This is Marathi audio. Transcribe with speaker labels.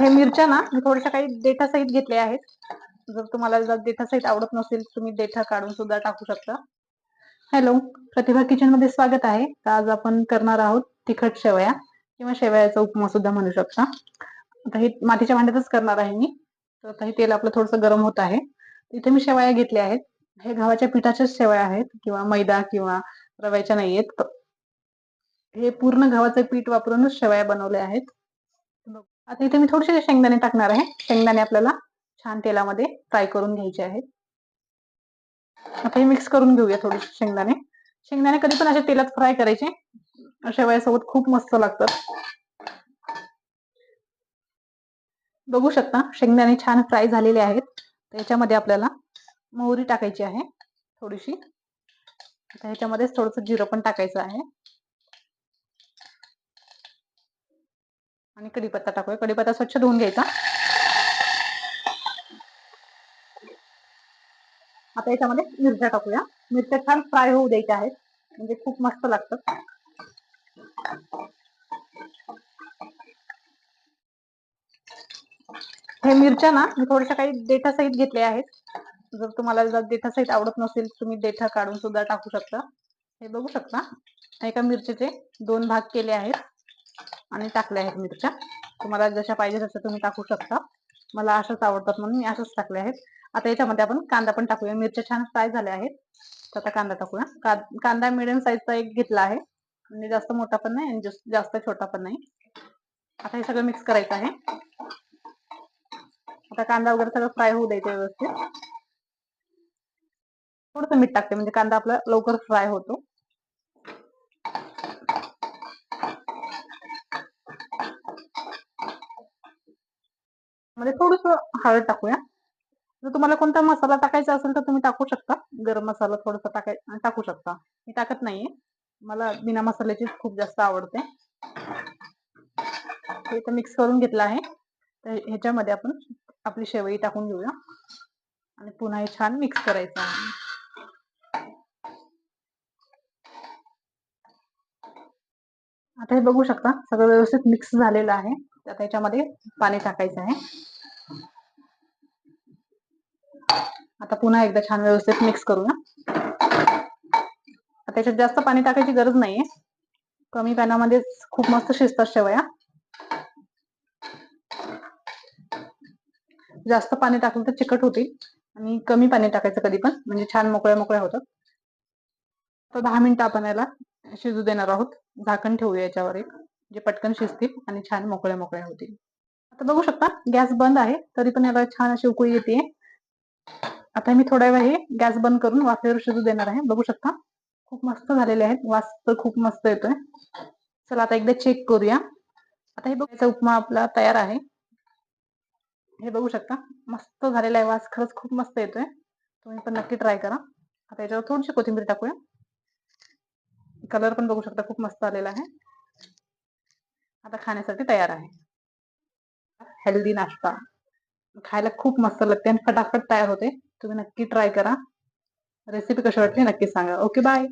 Speaker 1: हे मिरच्या ना मी थोड्याशा काही देठा सहित घेतल्या आहेत. जर तुम्हाला जर देठा सहित आवडत नसेल तुम्ही देठा काढून सुद्धा टाकू शकता. हॅलो प्रतिभा किचनमध्ये स्वागत आहे. तर आज आपण करणार आहोत तिखट शेवया किंवा शेवयाचा उपमा सुद्धा म्हणू शकता. आता हे मातीच्या भांड्यातच करणार आहे मी. तर आता हे तेल आपलं थोडंसं गरम होत आहे. इथे मी शेवया घेतल्या आहेत. हे गव्हाच्या पिठाच्याच शेवया आहेत किंवा मैदा किंवा रव्याच्या नाहीयेत. हे पूर्ण गव्हाचं पीठ वापरूनच शेवया बनवल्या आहेत. आता इथे मी थोडेसे शेंगदाणे टाकणार आहे. शेंगदाणे आपल्याला छान तेलामध्ये फ्राय करून घ्यायचे आहेत. आता हे मिक्स करून घेऊया थोडेसे शेंगदाणे. शेंगदाणे कधी पण असे तेलात फ्राय करायचे. शेवयासोबत खूप मस्त लागतात. बघू शकता शेंगदाणे छान फ्राय झालेले आहेत. त्याच्यामध्ये आपल्याला मोहरी टाकायची आहे थोडीशी. आता ह्याच्यामध्येच थोडंसं जिरं पण टाकायचं आहे. आणि कढीपत्ता टाकूया. कढीपत्ता स्वच्छ धुवून घ्यायचा. आता याच्यामध्ये मिरच्या टाकूया. मिरच्या छान फ्राय होऊ द्यायच्या आहेत. म्हणजे खूप मस्त लागतात. हे मिरच्या ना मी थोड्याशा काही देठा सहित घेतल्या आहेत. जर तुम्हाला जर देठा सहित आवडत नसेल तुम्ही देठा काढून सुद्धा टाकू शकता. हे बघू शकता. एका मिरचीचे दोन भाग केले आहेत. आणि टाकल्या आहेत मिरच्या. तुम्हाला जशा पाहिजे तशा तुम्ही टाकू शकता. मला असंच आवडतात म्हणून मी असंच टाकले आहेत. आता याच्यामध्ये आपण कांदा पण टाकूया. मिरच्या छान फ्राय झाल्या आहेत. तर आता कांदा टाकूया. कांदा मिडियम साईजचा एक घेतला आहे. म्हणजे जास्त मोठा पण नाही आणि जास्त छोटा पण नाही. आता हे सगळं मिक्स करायचं आहे. आता कांदा वगैरे सगळं फ्राय होऊ द्यायचं व्यवस्थित. थोडस मीठ टाकते. म्हणजे कांदा आपला लवकर फ्राय होतो. मध्ये थोडस हळद टाकूया. जर तुम्हाला कोणता मसाला टाकायचा असेल तर तुम्ही टाकू शकता. गरम मसाला थोडासा टाकाय टाकू शकता. मी टाकत नाहीये. मला बिना मसाल्याची खूप जास्त आवडते. हे तर मिक्स करून घेतलं आहे. तर ह्याच्यामध्ये आपण आपली शेवई टाकून घेऊया. आणि पुन्हा हे छान मिक्स करायचं आहे. आता हे बघू शकता. सगळं व्यवस्थित मिक्स झालेलं आहे. आता याच्यामध्ये पाणी टाकायचं आहे. आता पुन्हा एकदा छान व्यवस्थित मिक्स करूया. त्याच्यात जास्त पाणी टाकायची गरज नाहीये. कमी पाण्यामध्येच खूप मस्त शिजतात शेवया. जास्त पाणी टाकलं तर चिकट होतील आणि कमी पाणी टाकायचं कधी पण म्हणजे छान मोकळ्या मोकळ्या होतात. तर दहा मिनिटं आपण याला शिजू देणार आहोत. झाकण ठेवूया याच्यावर एक जे पटकन शिजतील आणि छान मोकळ्या मोकळ्या होतील. आता बघू शकता गॅस बंद आहे तरी पण याला छान अशी उकळी येते आता मी थोड्या वेळ गॅस बंद करून वाफेवर शिजू देणार आहे. बघू शकता. खूप मस्त झालेले आहेत. वास तर खूप मस्त येतोय. चला आता एकदा चेक करूया. आता हे बघायचा उपमा आपला तयार आहे. हे बघू शकता. मस्त झालेला आहे वास. खरंच खूप मस्त येतोय. तुम्ही पण नक्की ट्राय करा. आता याच्यावर थोडीशी कोथिंबीर टाकूया. कलर पण बघू शकता. खूप मस्त आलेला आहे. आता खाण्यासाठी तयार आहे. हेल्दी नाश्ता. खायला खूप मस्त लागते आणि फटाफट तयार होते. तुम्ही नक्की ट्राय करा. रेसिपी कशी वाटली नक्की सांगा. Okay bye